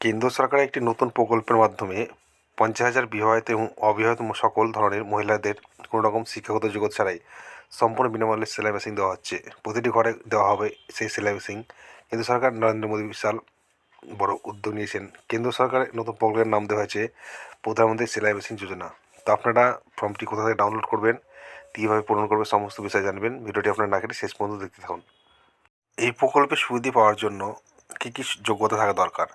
কেন্দ্র সরকারের একটি নতুন প্রকল্পের মাধ্যমে পঞ্চাশ হাজার বিবাহিত এবং অবিবাহিত সকল ধরনের মহিলাদের কোনো রকম শিক্ষাগত যোগ্যতা ছাড়াই সম্পূর্ণ বিনামূল্যে সেলাই মেশিন দেওয়া হচ্ছে। প্রতিটি ঘরে দেওয়া হবে সেই সেলাই মেশিন কেন্দ্র সরকার নরেন্দ্র মোদী বিশাল বড় উদ্যোগ নিয়েছেন। কেন্দ্র সরকারের নতুন প্রকল্পের নাম দেওয়া হয়েছে প্রধানমন্ত্রী সেলাই মেশিন যোজনা। তো আপনারা ফর্মটি কোথা থেকে ডাউনলোড করবেন, কীভাবে পূরণ করবে সমস্ত বিষয় জানবেন। ভিডিওটি আপনারা না কেটে শেষ পর্যন্ত দেখতে থাকুন। এই প্রকল্পের সুবিধা পাওয়ার জন্য কী কী যোগ্যতা থাকা দরকার?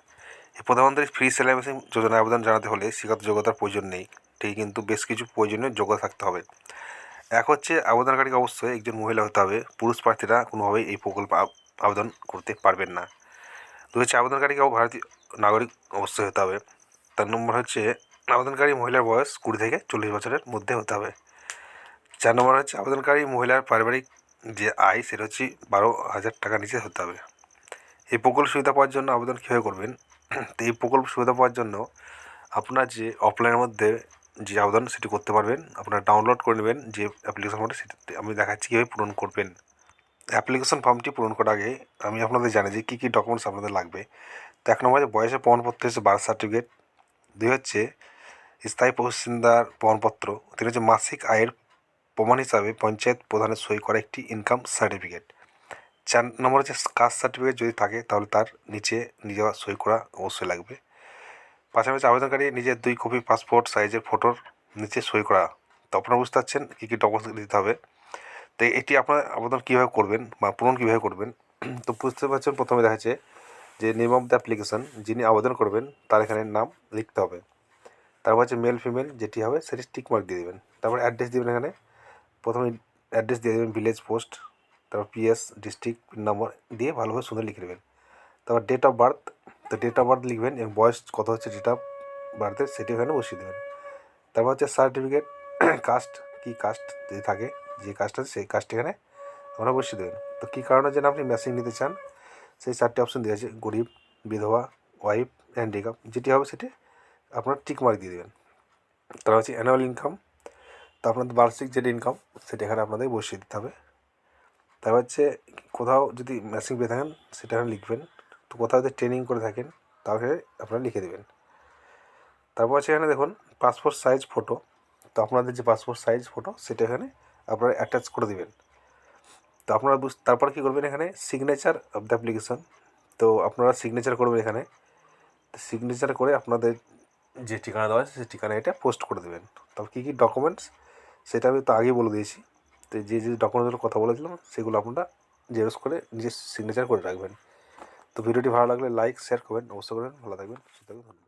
প্রধানমন্ত্রী ফ্রি মেশিন যোজনায় আবেদন জানাতে হলে শিক্ষাগত যোগ্যতার প্রয়োজন নেই। ঠিক কিন্তু বেশ কিছু প্রয়োজনীয় যোগ্যতা থাকতে হবে। এক হচ্ছে, আবেদনকারীকে অবশ্যই একজন মহিলা হতে হবে। পুরুষ প্রার্থীরা কোনোভাবেই এই প্রকল্প আবেদন করতে পারবেন না। দু হচ্ছে আবেদনকারীকেও ভারতীয় নাগরিক অবশ্যই হতে হবে। তার নম্বর হচ্ছে, আবেদনকারী মহিলার বয়স কুড়ি থেকে চল্লিশ বছরের মধ্যে হতে হবে। চার নম্বর হচ্ছে, আবেদনকারী মহিলার পারিবারিক যে আয়, সেটা হচ্ছে বারো হাজার টাকার নিচে হতে হবে। এই প্রকল্প সুবিধা পাওয়ার জন্য আবেদন কীভাবে করবেন? তো এই প্রকল্প সুবিধা পাওয়ার জন্য আপনার যে অফলাইনের মধ্যে যে আবেদন সেটি করতে পারবেন, আপনারা ডাউনলোড করে নেবেন যে অ্যাপ্লিকেশন ফর্মটা সেটি আমি দেখাচ্ছি কীভাবে পূরণ করবেন। অ্যাপ্লিকেশন ফর্মটি পূরণ করার আগে আমি আপনাদের জানি যে কী কী ডকুমেন্টস আপনাদের লাগবে। তো এক নম্বরে বয়সের প্রমাণপত্র হচ্ছে বার্থ সার্টিফিকেট দুই হচ্ছে স্থায়ী বাসিন্দার প্রমাণপত্র, তিন হচ্ছে মাসিক আয়ের প্রমাণ হিসাবে পঞ্চায়েত প্রধানের সই করা একটি ইনকাম সার্টিফিকেট চার নম্বর হচ্ছে কাস্ট সার্টিফিকেট যদি থাকে, তাহলে তার নিচে নিজের সই করা অবশ্যই লাগবে। পাশাপাশি আবেদনকারী নিজের দুই কপি পাসপোর্ট সাইজের ফটোর নিচে সই করা। তো আপনারা বুঝতে পারছেন কী কী ডকুমেন্টস দিতে হবে। তো এটি আপনার আবেদন কীভাবে করবেন বা পূরণ কীভাবে করবেন? তো বুঝতে পারছেন প্রথমে দেখা যাচ্ছে যে নেম অফ দ্য অ্যাপ্লিকেশন যিনি আবেদন করবেন, তার এখানে নাম লিখতে হবে। তারপর হচ্ছে মেল ফিমেল যেটি হবে, সেটি টিক মার্ক দিয়ে দেবেন। তারপর অ্যাড্রেস দেবেন এখানে। প্রথমে অ্যাড্রেস দিয়ে দেবেন ভিলেজ পোস্ট তারপর পিএস ডিস্ট্রিক্ট নম্বর দিয়ে ভালোভাবে সুন্দর লিখে দেবেন তারপর ডেট অফ বার্থ তো ডেট অফ বার্থ লিখবেন এবং বয়স কত হচ্ছে ডেট অফ বার্থের সেটি এখানে বসিয়ে দেবেন। তারপর হচ্ছে সার্টিফিকেট কাস্ট কী কাস্ট যদি থাকে, যে কাস্ট আছে সেই কাস্ট এখানে আপনারা বসিয়ে দেবেন। তো কী কারণে যেন আপনি মেশিন নিতে চান? সেই চারটি অপশন দেওয়া আছে, গরিব, বিধবা ওয়াইফ হ্যান্ডিক্যাপ যেটি হবে সেটি আপনার টিক মার্ক দিয়ে দেবেন। তারপর হচ্ছে অ্যানুয়াল ইনকাম তো আপনাদের বার্ষিক যেটা ইনকাম সেটা এখানে আপনাদের বসিয়ে দিতে হবে। তারপর হচ্ছে কোথাও যদি মেশিন পেয়ে থাকেন, সেটা এখানে লিখবেন। তো কোথাও যদি ট্রেনিং করে থাকেন, তাহলে আপনারা লিখে দেবেন। তারপর হচ্ছে এখানে দেখুন পাসপোর্ট সাইজ ফটো তো আপনাদের যে পাসপোর্ট সাইজ ফটো সেটা এখানে আপনারা অ্যাটাচ করে দেবেন। তো আপনারা বুঝ, তারপর কী করবেন এখানে? সিগনেচার অফ দ্য অ্যাপ্লিকেশন তো আপনারা সিগনেচার করবেন এখানে। সিগনেচার করে আপনাদের যে ঠিকানা দেওয়া আছে, সেই ঠিকানা এটা পোস্ট করে দেবেন। তারপর কী কী ডকুমেন্টস সেটা আমি তো আগেই বলে দিয়েছি। তো যে যে ডকুমেন্টসগুলো কথা বলেছিলাম, সেগুলো আপনারা জেরক্স করে নিজের সিগনেচার করে রাখবেন। তো ভিডিওটি ভালো লাগলে লাইক শেয়ার করবেন অবশ্যই করবেন। ভালো থাকবেন, ধন্যবাদ।